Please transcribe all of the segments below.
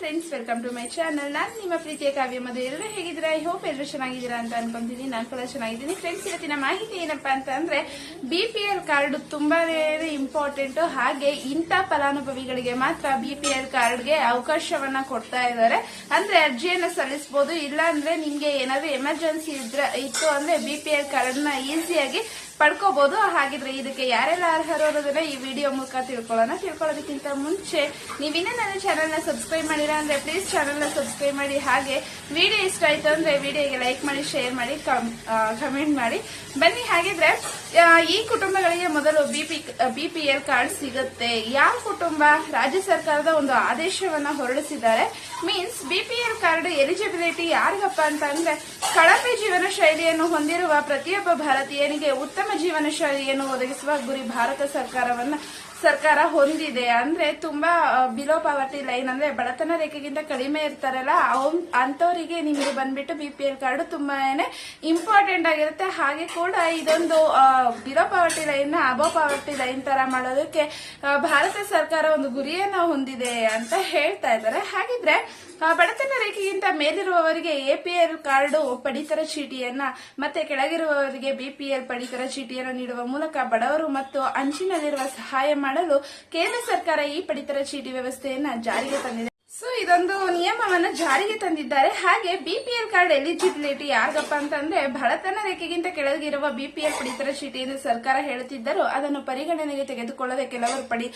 Friends welcome to my channel ನಾನು ನಿಮ್ಮ ಪ್ರೀತಿಯ ಕಾವ್ಯ ಮದುವೆ ಎಲ್ಲರೂ ಹೇಗಿದ್ದೀರಾ? ಐ ಹೋಪ್ ಎಲ್ಲರೂ ಚೆನ್ನಾಗಿದ್ದೀರಾ ಅಂತ ಅನ್ಕೊಂತೀನಿ. ನಾನು ಕೂಡ ಚೆನ್ನಾಗಿದ್ದೀನಿ. ಫ್ರೆಂಡ್ಸ್ ಇವತ್ತಿನ ಮಾಹಿತಿ ಏನಪ್ಪಾ ಅಂತ ಅಂದ್ರೆ ಬಿ ಪಿ ಎಲ್ ಕಾರ್ಡ್ ತುಂಬಾನೇ ಇಂಪಾರ್ಟೆಂಟ್ ಹಾಗೆ ಇಂಥ ಫಲಾನುಭವಿಗಳಿಗೆ ಮಾತ್ರ ಬಿ ಪಿ ಎಲ್ ಕಾರ್ಡ್ಗೆ ಅವಕಾಶವನ್ನ ಕೊಡ್ತಾ ಇದ್ದಾರೆ. ಅಂದ್ರೆ ಅರ್ಜಿಯನ್ನು ಸಲ್ಲಿಸಬಹುದು ಇಲ್ಲ ಅಂದ್ರೆ ನಿಮ್ಗೆ ಏನಾದ್ರೂ ಎಮರ್ಜೆನ್ಸಿ ಇದ್ರೆ ಇತ್ತು ಅಂದ್ರೆ ಬಿ ಪಿ ಎಲ್ ಕಾರ್ಡ್ನ ಈಸಿಯಾಗಿ ಪಡ್ಕೋಬಹುದು ಹಾಗಿದ್ರೆ ಇದಕ್ಕೆ ಯಾರೆಲ್ಲ ಅರ್ಹರು ಅನ್ನೋದನ್ನ ಈ ವಿಡಿಯೋ ಮೂಲಕ ತಿಳ್ಕೊಳ್ಳೋಣ. ತಿಳ್ಕೊಳ್ಳೋದಕ್ಕಿಂತ ಮುಂಚೆ ನೀವಿನ್ನೇ ನನ್ನ ಚಾನಲ್ನ ಸಬ್ಸ್ಕ್ರೈಬ್ ಮಾಡಿಲ್ಲ ಅಂದ್ರೆ ಪ್ಲೀಸ್ ಚಾನಲ್ನ ಸಬ್ಸ್ಕ್ರೈಬ್ ಮಾಡಿ. ಹಾಗೆ ವಿಡಿಯೋ ಇಷ್ಟ ಆಯ್ತು ಅಂದ್ರೆ ವಿಡಿಯೋಗೆ ಲೈಕ್ ಮಾಡಿ ಶೇರ್ ಮಾಡಿ ಕಮೆಂಟ್ ಮಾಡಿ. ಬನ್ನಿ, ಹಾಗಿದ್ರೆ ಈ ಕುಟುಂಬಗಳಿಗೆ ಮೊದಲು ಬಿಪಿ ಎಲ್ ಕಾರ್ಡ್ ಸಿಗುತ್ತೆ. ಯಾವ ಕುಟುಂಬ? ರಾಜ್ಯ ಸರ್ಕಾರದ ಒಂದು ಆದೇಶವನ್ನ ಹೊರಡಿಸಿದ್ದಾರೆ. ಮೀನ್ಸ್ ಬಿಪಿಎಲ್ ಕಾರ್ಡ್ ಎಲಿಜಿಬಿಲಿಟಿ ಯಾರಿಗಪ್ಪ ಅಂತ ಅಂದ್ರೆ ಕಳಪೆ ಜೀವನ ಶೈಲಿಯನ್ನು ಹೊಂದಿರುವ ಪ್ರತಿಯೊಬ್ಬ ಭಾರತೀಯನಿಗೆ ಉತ್ತಮ ಜೀವನ ಶೈಲಿಯನ್ನು ಒದಗಿಸುವ ಗುರಿ ಭಾರತ ಸರ್ಕಾರವನ್ನ ಸರ್ಕಾರ ಹೊಂದಿದೆ ಅಂದ್ರೆ ತುಂಬಾ ಬಿಲೋ ಪಾವರ್ಟಿ ಲೈನ್ ಅಂದ್ರೆ ಬಡತನ ರೇಖೆಗಿಂತ ಕಡಿಮೆ ಇರ್ತಾರಲ್ಲ ಅಂತವರಿಗೆ ನಿಮಗೆ ಬಂದ್ಬಿಟ್ಟು ಬಿ ಪಿ ಎಲ್ ಕಾರ್ಡ್ ತುಂಬಾ ಇಂಪಾರ್ಟೆಂಟ್ ಆಗಿರುತ್ತೆ. ಹಾಗೆ ಕೂಡ ಇದೊಂದು below poverty line above poverty line ತರ ಮಾಡೋದಕ್ಕೆ ಭಾರತ ಸರ್ಕಾರ ಒಂದು ಗುರಿಯನ್ನ ಹೊಂದಿದೆ ಅಂತ ಹೇಳ್ತಾ ಇದ್ದಾರೆ. ಹಾಗಿದ್ರೆ ಬಡತನ ರೇಖೆಗಿಂತ ಮೇಲಿರುವವರಿಗೆ ಎ ಪಿ ಎಲ್ ಕಾರ್ಡ್ ಪಡಿತರ ಚೀಟಿಯನ್ನ ಮತ್ತೆ ಕೆಳಗಿರುವವರಿಗೆ ಬಿಪಿಎಲ್ ಪಡಿತರ ಚೀಟಿಯನ್ನು ನೀಡುವ ಮೂಲಕ ಬಡವರು ಮತ್ತು ಅಂಚಿನಲ್ಲಿರುವ ಸಹಾಯ ಮಾಡಲು ಕೇಂದ್ರ ಸರ್ಕಾರ ಈ ಪಡಿತರ ಚೀಟಿ ವ್ಯವಸ್ಥೆಯನ್ನು ಜಾರಿಗೆ ತಂದಿದೆ. ಸೊ ಇದೊಂದು ನಿಯಮವನ್ನ ಜಾರಿಗೆ ತಂದಿದ್ದಾರೆ. ಹಾಗೆ ಬಿಪಿಎಲ್ ಕಾರ್ಡ್ ಎಲಿಜಿಬಿಲಿಟಿ ಯಾರಿಗಪ್ಪ ಅಂತಂದ್ರೆ ಬಡತನ ರೇಖೆಗಿಂತ ಕೆಳಗಿರುವ ಬಿಪಿಎಲ್ ಪಡಿತರ ಚೀಟಿ ಎಂದು ಸರ್ಕಾರ ಹೇಳುತ್ತಿದ್ದರೂ ಅದನ್ನು ಪರಿಗಣನೆಗೆ ತೆಗೆದುಕೊಳ್ಳದೆ ಕೆಲವರು ಪಡಿ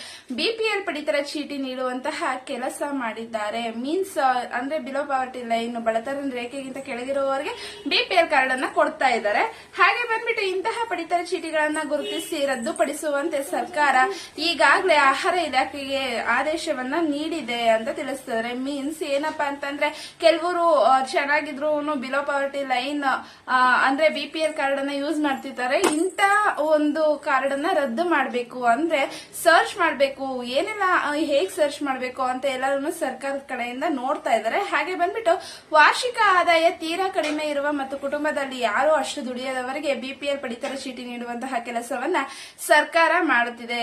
ಬಿಪಿಎಲ್ ಪಡಿತರ ಚೀಟಿ ನೀಡುವಂತಹ ಕೆಲಸ ಮಾಡಿದ್ದಾರೆ. ಮೀನ್ಸ್ ಅಂದ್ರೆ ಬಿಲೋ ಪಾವರ್ಟಿ ಲೈನ್ ಬಡತನ ರೇಖೆಗಿಂತ ಕೆಳಗಿರುವವರಿಗೆ ಬಿಪಿಎಲ್ ಕಾರ್ಡ್ ಅನ್ನ ಕೊಡ್ತಾ ಇದ್ದಾರೆ. ಹಾಗೆ ಬಂದ್ಬಿಟ್ಟು ಇಂತಹ ಪಡಿತರ ಚೀಟಿಗಳನ್ನ ಗುರುತಿಸಿ ರದ್ದುಪಡಿಸುವಂತೆ ಸರ್ಕಾರ ಈಗಾಗಲೇ ಆಹಾರ ಇಲಾಖೆಗೆ ಆದೇಶವನ್ನ ನೀಡಿದೆ ಅಂತ ತಿಳಿಸ್ತಾರೆ ಮೀನ್ಸ್ ಏನಪ್ಪಾ ಅಂತಂದ್ರೆ, ಕೆಲವರು ಚೆನ್ನಾಗಿದ್ರು ಬಿಲೋ ಪಾವರ್ಟಿ ಲೈನ್ ಅಂದ್ರೆ ಬಿ ಪಿ ಎಲ್ ಕಾರ್ಡ್ ಅನ್ನ ಯೂಸ್ ಮಾಡ್ತಿರ್ತಾರೆ. ಇಂತ ಒಂದು ಕಾರ್ಡ್ ಅನ್ನ ರದ್ದು ಮಾಡಬೇಕು ಅಂದ್ರೆ ಸರ್ಚ್ ಮಾಡಬೇಕು. ಏನೆಲ್ಲ ಹೇಗ್ ಸರ್ಚ್ ಮಾಡಬೇಕು ಅಂತ ಎಲ್ಲರೂ ಸರ್ಕಾರದ ಕಡೆಯಿಂದ ನೋಡ್ತಾ ಇದ್ದಾರೆ. ಹಾಗೆ ಬಂದ್ಬಿಟ್ಟು, ವಾರ್ಷಿಕ ಆದಾಯ ತೀರಾ ಕಡಿಮೆ ಇರುವ ಮತ್ತು ಕುಟುಂಬದಲ್ಲಿ ಯಾರು ಅಷ್ಟು ದುಡಿಯದವರಿಗೆ ಬಿಪಿಎಲ್ ಪಡಿತರ ಚೀಟಿ ನೀಡುವಂತಹ ಕೆಲಸವನ್ನ ಸರ್ಕಾರ ಮಾಡುತ್ತಿದೆ.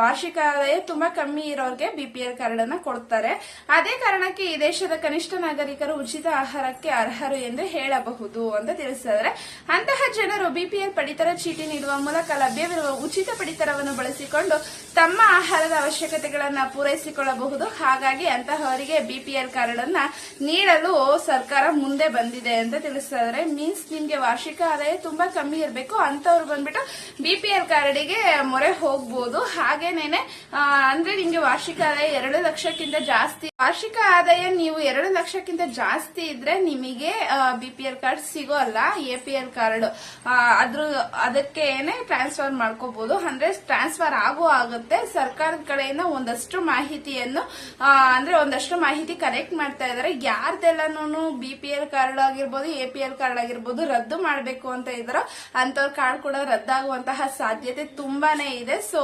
ವಾರ್ಷಿಕ ಆದಾಯ ತುಂಬಾ ಕಮ್ಮಿ ಇರೋರಿಗೆ ಬಿಪಿಎಲ್ ಕಾರ್ಡ್ ಅನ್ನ ಕೊಡ್ತಾರೆ. ಅದೇ ಕಾರಣಕ್ಕೆ ಈ ದೇಶದ ಕನಿಷ್ಠ ನಾಗರಿಕರು ಉಚಿತ ಆಹಾರಕ್ಕೆ ಅರ್ಹರು ಎಂದು ಹೇಳಬಹುದು ಅಂತ ತಿಳಿಸಿದರೆ ಅಂತಹ ಜನರು ಬಿಪಿಎಲ್ ಪಡಿತರ ಚೀಟಿ ನೀಡುವ ಮೂಲಕ ಲಭ್ಯವಿರುವ ಉಚಿತ ಪಡಿತರವನ್ನು ಬಳಸಿಕೊಂಡು ತಮ್ಮ ಆಹಾರದ ಅವಶ್ಯಕತೆಗಳನ್ನು ಪೂರೈಸಿಕೊಳ್ಳಬಹುದು. ಹಾಗಾಗಿ ಅಂತಹವರಿಗೆ ಬಿಪಿಎಲ್ ಕಾರ್ಡ್ ಅನ್ನ ನೀಡಲು ಸರ್ಕಾರ ಮುಂದೆ ಬಂದಿದೆ ಅಂತ ತಿಳಿಸಿದರೆ ಮೀನ್ಸ್ ನಿಮ್ಗೆ ವಾರ್ಷಿಕ ಆದಾಯ ತುಂಬಾ ಕಮ್ಮಿ ಇರಬೇಕು. ಅಂತವ್ರು ಬಂದ್ಬಿಟ್ಟು ಬಿಪಿಎಲ್ ಕಾರ್ಡಿಗೆ ಮೊರೆ ಹೋಗ್ಬೋದು. ಹಾಗೇನೇನೆ ಅಂದ್ರೆ ನಿಮ್ಗೆ ವಾರ್ಷಿಕ ಆದಾಯ ಎರಡು ಲಕ್ಷಕ್ಕಿಂತ ಜಾಸ್ತಿ ವಾರ್ಷಿಕ ಆದಾಯ, ನೀವು ಎರಡು ಲಕ್ಷಕ್ಕಿಂತ ಜಾಸ್ತಿ ಇದ್ರೆ ನಿಮಗೆ ಬಿಪಿಎಲ್ ಕಾರ್ಡ್ ಸಿಗೋಲ್ಲ ಎಪಿಎಲ್ ಕಾರ್ಡ್ ಅದ್ರ, ಅದಕ್ಕೆ ಏನೇ ಟ್ರಾನ್ಸ್ಫರ್ ಮಾಡ್ಕೋಬಹುದು ಅಂದ್ರೆ ಟ್ರಾನ್ಸ್ಫರ್ ಆಗೋ ಆಗುತ್ತೆ. ಸರ್ಕಾರದ ಕಡೆಯಿಂದ ಒಂದಷ್ಟು ಮಾಹಿತಿಯನ್ನು ಅಂದ್ರೆ ಒಂದಷ್ಟು ಮಾಹಿತಿ ಕಲೆಕ್ಟ್ ಮಾಡ್ತಾ ಇದಾರೆ. ಯಾರ್ದೆಲ್ಲನೂ ಎಲ್ ಕಾರ್ಡ್ ಆಗಿರ್ಬೋದು ಎ ಪಿ ಎಲ್ ಕಾರ್ಡ್ ಆಗಿರ್ಬೋದು ರದ್ದು ಮಾಡಬೇಕು ಅಂತ ಇದಾರೋ ಅಂತವ್ರ ಕಾರ್ಡ್ ಕೂಡ ರದ್ದಾಗುವಂತಹ ಸಾಧ್ಯತೆ ತುಂಬಾನೇ ಇದೆ. ಸೊ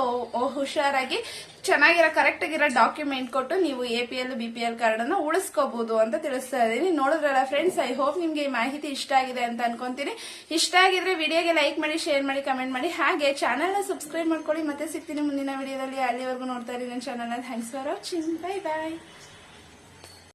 ಹುಷಾರಾಗಿ ಚೆನ್ನಾಗಿರೋ ಕರೆಕ್ಟ್ ಆಗಿರೋ ಡಾಕ್ಯುಮೆಂಟ್ ಕೊಟ್ಟು ನೀವು A P L B P L card ಅನ್ನು ಉಳಿಸ್ಕೋಬಹುದು ಅಂತ ತಿಳಿಸ್ತಾ ಇದ್ದೀನಿ. ನೋಡಿದ್ರಲ್ಲ ಫ್ರೆಂಡ್ಸ್ ಐ ಹೋಪ್ ನಿಮ್ಗೆ ಈ ಮಾಹಿತಿ ಇಷ್ಟ ಆಗಿದೆ ಅಂತ ಅನ್ಕೊಂತೀನಿ. ಇಷ್ಟ ಆಗಿದ್ರೆ ವಿಡಿಯೋಗೆ ಲೈಕ್ ಮಾಡಿ ಶೇರ್ ಮಾಡಿ ಕಮೆಂಟ್ ಮಾಡಿ. ಹಾಗೆ ಚಾನಲ್ನ ಸಬ್ಸ್ಕ್ರೈಬ್ ಮಾಡ್ಕೊಳ್ಳಿ. ಮತ್ತೆ ಸಿಗ್ತೀನಿ ಮುಂದಿನ ವಿಡಿಯೋದಲ್ಲಿ. ಅಲ್ಲಿವರೆಗೂ ನೋಡ್ತಾ ಇದ್ದೀನಿ ನನ್ನ channel thanks for watching bye bye